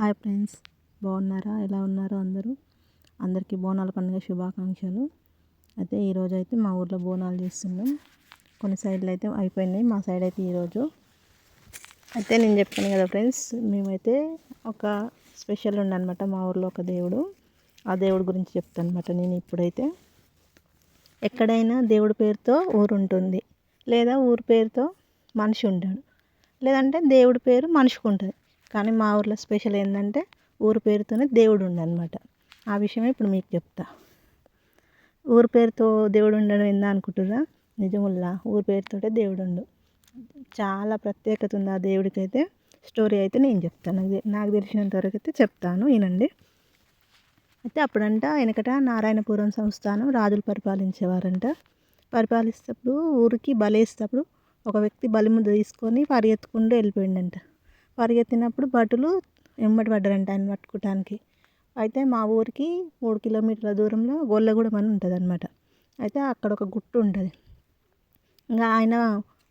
Hi friends బాగున్నారా? ఎలా ఉన్నారో అందరూ? అందరికీ బోనాల పండుగ శుభాకాంక్షలు. అయితే ఈరోజు అయితే మా ఊర్లో బోనాలు చేస్తున్నాం. కొన్ని సైడ్లు అయితే అయిపోయినాయి మా సైడ్ అయితే ఈరోజు అయితే నేను చెప్పాను కదా ఫ్రెండ్స్ మేమైతే ఒక స్పెషల్ ఉండనమాట మా ఊర్లో ఒక దేవుడు. ఆ దేవుడి గురించి చెప్తాను అనమాట నేను ఇప్పుడైతే. ఎక్కడైనా దేవుడి పేరుతో ఊరు ఉంటుంది. లేదా ఊరి పేరుతో మనిషి ఉంటాడు. లేదంటే దేవుడి పేరు మనిషికి ఉంటుంది. కానీ మా ఊర్లో స్పెషల్ ఏంటంటే ఊరి పేరుతోనే దేవుడు ఉండనమాట ఆ విషయమే ఇప్పుడు మీకు చెప్తా. ఊరి పేరుతో దేవుడు ఉండడం ఏందా అనుకుంటురా నిజముల్లా ఊరి పేరుతోటే దేవుడు ఉండు చాలా ప్రత్యేకత ఉంది ఆ దేవుడికి అయితే స్టోరీ అయితే నేను చెప్తాను నాకు తెలిసినంత వరకు అయితే చెప్తాను వినండి. అయితే అప్పుడంట వెనకట నారాయణపురం సంస్థానం రాజులు పరిపాలించేవారంట. పరిపాలిస్తప్పుడు ఊరికి బలేసేటప్పుడు ఒక వ్యక్తి బలిముద్ద తీసుకొని పరిగెత్తుకుంటూ వెళ్ళిపోయిండంట. పరిగెత్తినప్పుడు భటులు వెంబడి పడ్డారంట ఆయన పట్టుకోవటానికి అయితే మా ఊరికి మూడు కిలోమీటర్ల దూరంలో గొల్లగూడెం అని ఉంటుంది అనమాట అయితే అక్కడ ఒక గుట్ట ఉంటుంది. ఇంకా ఆయన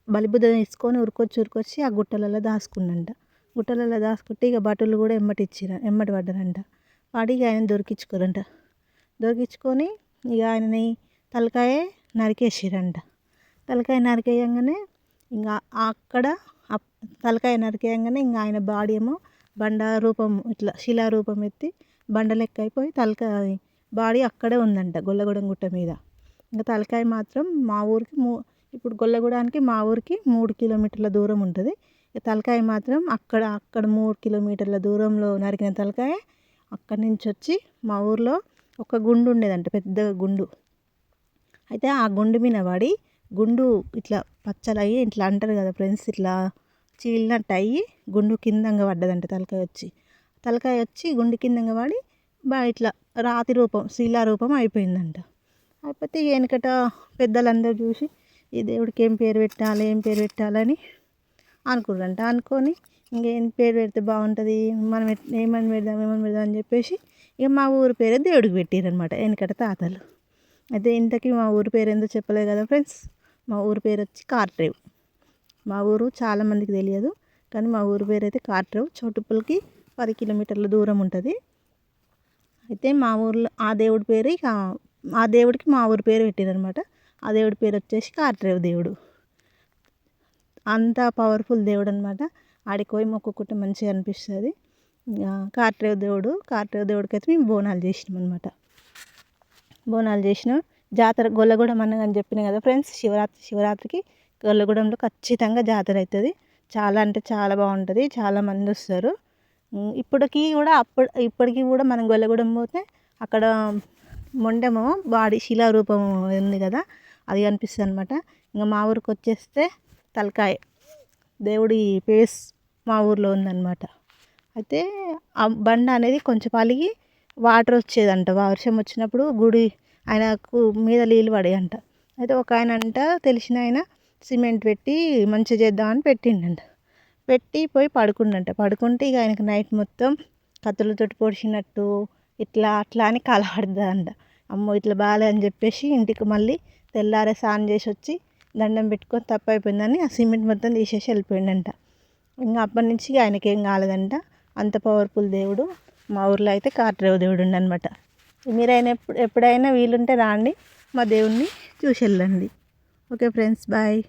బలిబుద్ధ తీసుకొని ఉరికొచ్చి ఉరికొచ్చి ఆ గుట్టలలో దాచుకున్నంట. గుట్టలలో దాచుకుంటే ఇక భటులు కూడా ఎమ్మటి ఇచ్చిర ఎమ్మటి పడ్డారంట. వాడి ఇక ఆయన దొరికించుకోరంట దొరికించుకొని ఇక ఆయనని తలకాయ నరికేసిరంట తలకాయ నరికేయంగానే ఇంకా అక్కడ తలకాయ నరికేయంగానే ఇంకా ఆయన బాడీ ఏమో బండ రూపం ఇట్లా శిలారూపం ఎత్తి బండ లెక్క అయిపోయి తలకాయ బాడీ అక్కడే ఉందంట గొల్లగూడెం గుట్ట మీద. ఇంకా తలకాయ మాత్రం మా ఊరికి మూ ఇప్పుడు గొల్లగూడానికి మా ఊరికి మూడు కిలోమీటర్ల దూరం ఉంటుంది. తలకాయ మాత్రం అక్కడ అక్కడ మూడు కిలోమీటర్ల దూరంలో నరికిన తలకాయ అక్కడి నుంచి వచ్చి మా ఊర్లో ఒక గుండు ఉండేదంట పెద్ద గుండు. అయితే ఆ గుండు మీద పడి గుండు ఇట్లా పచ్చలయ్యి ఇట్లా అంటారు కదా ఫ్రెండ్స్ ఇట్లా చీలినట్టు అయ్యి గుండు కిందంగా పడ్డదంట తలకాయ వచ్చి. తలకాయ వచ్చి గుండు కిందంగా పడి బా ఇట్లా రాతి రూపం శిలా రూపం అయిపోయిందంట. అయిపోతే వెనకట పెద్దలందరూ చూసి ఈ దేవుడికి ఏం పేరు పెట్టాలి ఏం పేరు పెట్టాలని అనుకున్నారంట అనుకొని ఇంకేం పేరు పెడితే బాగుంటుంది మనం ఏమని పెడదాం ఏమని పెడదాం అని చెప్పేసి ఇక మా ఊరి పేరే దేవుడికి పెట్టారనమాట వెనకట తాతలు. అయితే ఇంతకీ మా ఊరి పేరు ఏందో చెప్పలేదు కదా ఫ్రెండ్స్ మా ఊరి పేరు వచ్చి కార్ట్రేవ్ మా ఊరు చాలామందికి తెలియదు కానీ మా ఊరి పేరు అయితే కార్ట్రేవ్ చోటుప్పలకి పది కిలోమీటర్ల దూరం ఉంటుంది. అయితే మా ఊర్లో ఆ దేవుడి పేరు ఇక ఆ దేవుడికి మా ఊరి పేరు పెట్టారనమాట ఆ దేవుడి పేరు వచ్చేసి కార్ట్రేవ్ దేవుడు. అంత పవర్ఫుల్ దేవుడు అనమాట ఆడికి పోయి మొక్కుకుంటే మంచిగా అనిపిస్తుంది. కార్ట్రేవ్ దేవుడు కార్ట్రేవ్ దేవుడికి అయితే మేము బోనాలు చేసినాం అనమాట బోనాలు చేసినాం. జాతర గొల్లగూడెం అన్నగాని చెప్పిన కదా ఫ్రెండ్స్ శివరాత్రి శివరాత్రికి గొల్లగూడెంలో ఖచ్చితంగా జాతర అవుతుంది. చాలా అంటే చాలా బాగుంటుంది. చాలా మంది వస్తారు. ఇప్పటికీ కూడా అప్పుడు ఇప్పటికీ కూడా మనం గొల్లగూడెం పోతే అక్కడ మొండెము బాడీ శిలారూపం ఉంది కదా అది కనిపిస్తుంది అనమాట ఇంకా మా ఊరికి వచ్చేస్తే తలకాయ. దేవుడి పేస్ మా ఊర్లో ఉందన్నమాట. అయితే ఆ బండ అనేది కొంచెం పాలిగి వాటర్ వచ్చేదంట. వర్షం వచ్చినప్పుడు గుడి ఆయనకు మీద నీళ్ళు పడేయంట. అయితే ఒక ఆయన అంట తెలిసిన ఆయన సిమెంట్ పెట్టి మంచిగా చేద్దామని పెట్టిండంట. పెట్టి పోయి పడుకుండంట. పడుకుంటే ఇక ఆయనకి నైట్ మొత్తం కత్తులతో పొడిచినట్టు ఇట్లా అట్లా అని కలపడుతుందంట అమ్మో ఇట్లా బాగాలే అని చెప్పేసి ఇంటికి మళ్ళీ తెల్లారే స్నానం చేసి వచ్చి దండం పెట్టుకొని తప్పు అయిపోయిందని ఆ సిమెంట్ మొత్తం తీసేసి వెళ్ళిపోయిండంట. ఇంకా అప్పటి నుంచి ఆయనకి ఏం కాలేదంట. అంత పవర్ఫుల్ దేవుడు. మా ఊర్లో అయితే కార్తీక దేవుడు ఉండనమాట. మీరైనా ఎప్పుడు ఎప్పుడైనా వీలుంటే రాండి. మా దేవుణ్ణి చూసి వెళ్ళండి. Okay friends bye.